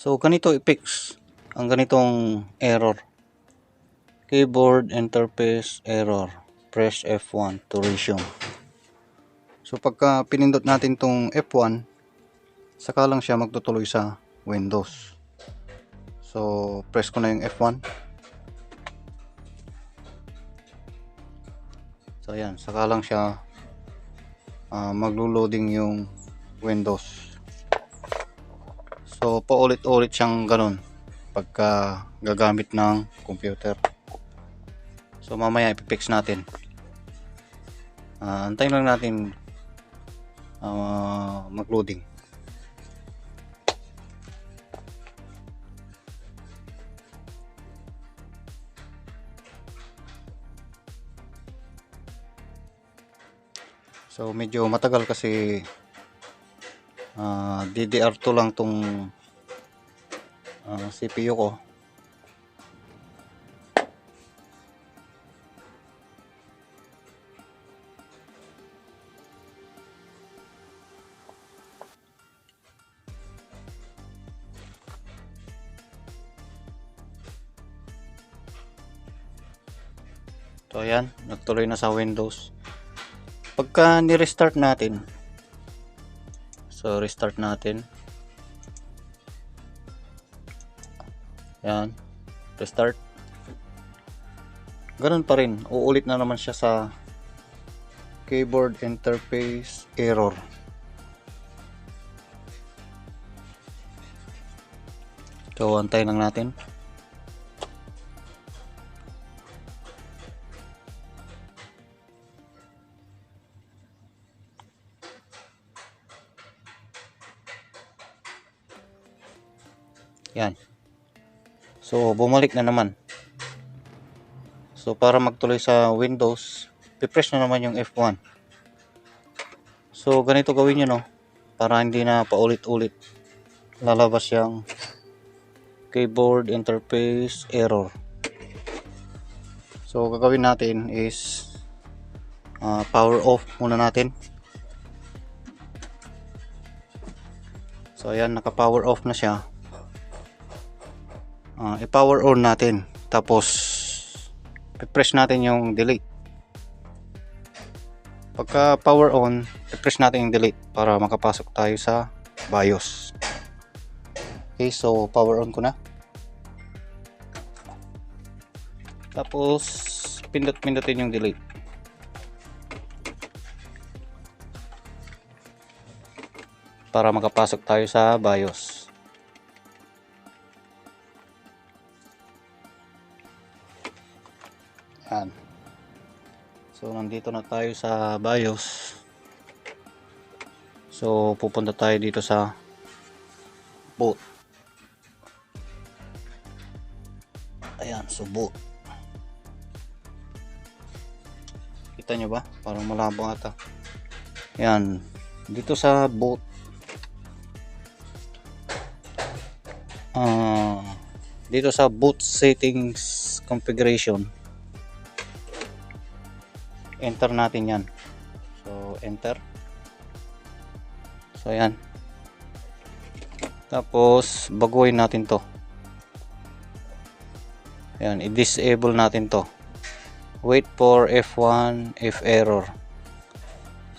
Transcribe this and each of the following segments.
So, ganito i-fix ang ganitong error. Keyboard interface error. Press F1 to resume. So, pagka pinindot natin tong F1, saka lang siya magtutuloy sa Windows. So, press ko na yung F1. So, ayan. Saka lang siya ah, maglo-loading yung Windows. So, paulit-ulit siyang ganun pagka gagamit ng computer. So, mamaya ipipix natin. Ah, antayin lang natin ah, mag-loading. So medyo matagal kasi ah, DDR2 lang tong ah, CPU ko. So ayan, nagtuloy na sa Windows pagka ni-restart natin so restart natin. Yan. Restart. Ganun pa rin. Uulit na naman siya sa keyboard interface error. So antay lang natin Yan. So, bumalik na naman. So, para magtuloy sa Windows, pipress na naman yung F1. So, ganito gawin nyo, no? Para hindi na paulit-ulit lalabas yung keyboard interface error. So, gagawin natin is ah, power off muna natin. So, ayan, naka-power off na siya uh, i-power on natin. Tapos i-press natin yung delete. Pagka power on i-press natin yung delete para makapasok tayo sa BIOS. Okay so power on ko na. Tapos pindot pindutin yung delete. Para makapasok tayo sa BIOS nandito na tayo sa BIOS. So, pupunta tayo dito sa boot. Ayan, so boot. Kita nyo ba? Parang malabang ata. Yan. Dito sa boot. Ah, dito sa boot settings configuration enter natin yan. So enter. So yan. Tapos baguhin natin to. Yan i-disable natin to. Wait for F1 if error.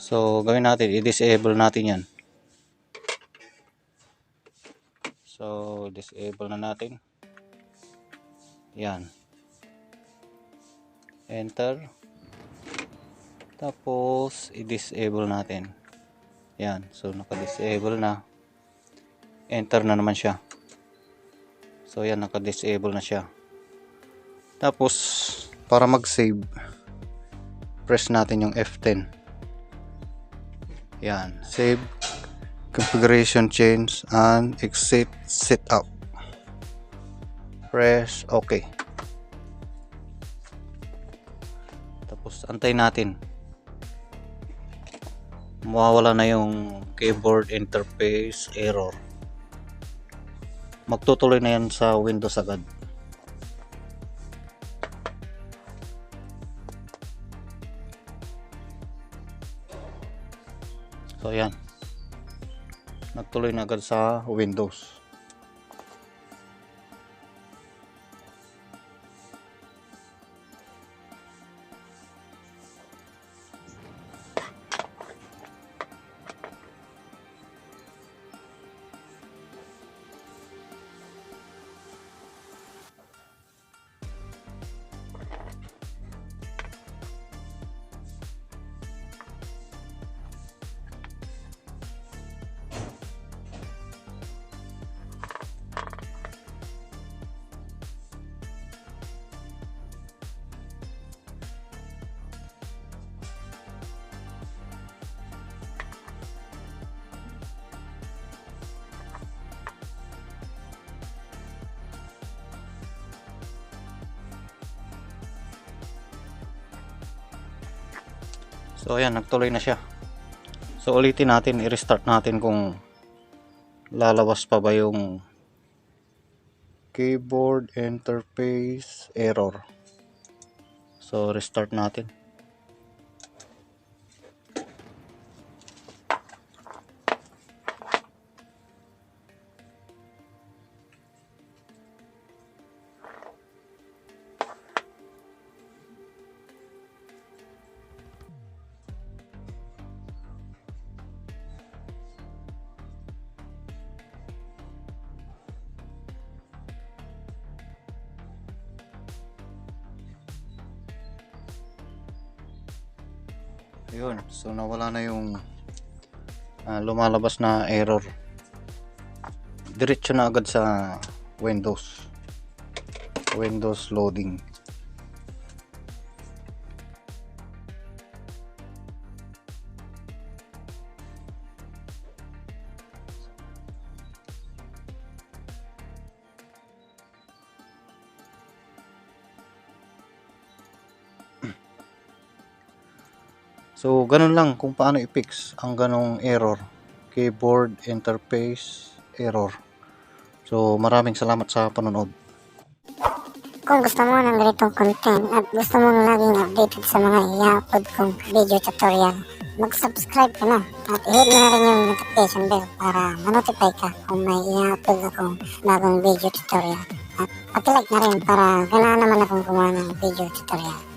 So gawin natin i-disable natin yan. So disable na natin. Yan. Enter tapos, i-disable natin. Yan. So, naka-disable na. Enter na naman siya. So, yan. Naka-disable na siya. Tapos, para mag-save, press natin yung F10. Yan. Save, configuration change, and exit setup. Press OK. Tapos, antay natin mawawala na yung keyboard interface error. Magtutuloy na yan sa Windows agad. So yan. Nagtuloy na agad sa Windows So ayan, nagtuloy na siya. So ulitin natin, i-restart natin kung lalabas pa ba yung keyboard interface error. So restart natin. Yun, so nawala na yung ah, lumalabas na error. Diretso na agad sa Windows. Windows loading. So, ganun lang kung paano i-fix ang ganong error. Keyboard interface error. So, maraming salamat sa panonood. Kung gusto mo ng ganitong content at gusto mong laging updated sa mga i-upload kong video tutorial, mag-subscribe ka na at i-hit mo na rin yung notification bell para ma-notify ka kung may i-upload akong bagong video tutorial. At pati-like na rin para ganahan naman akong gumawa ng video tutorial.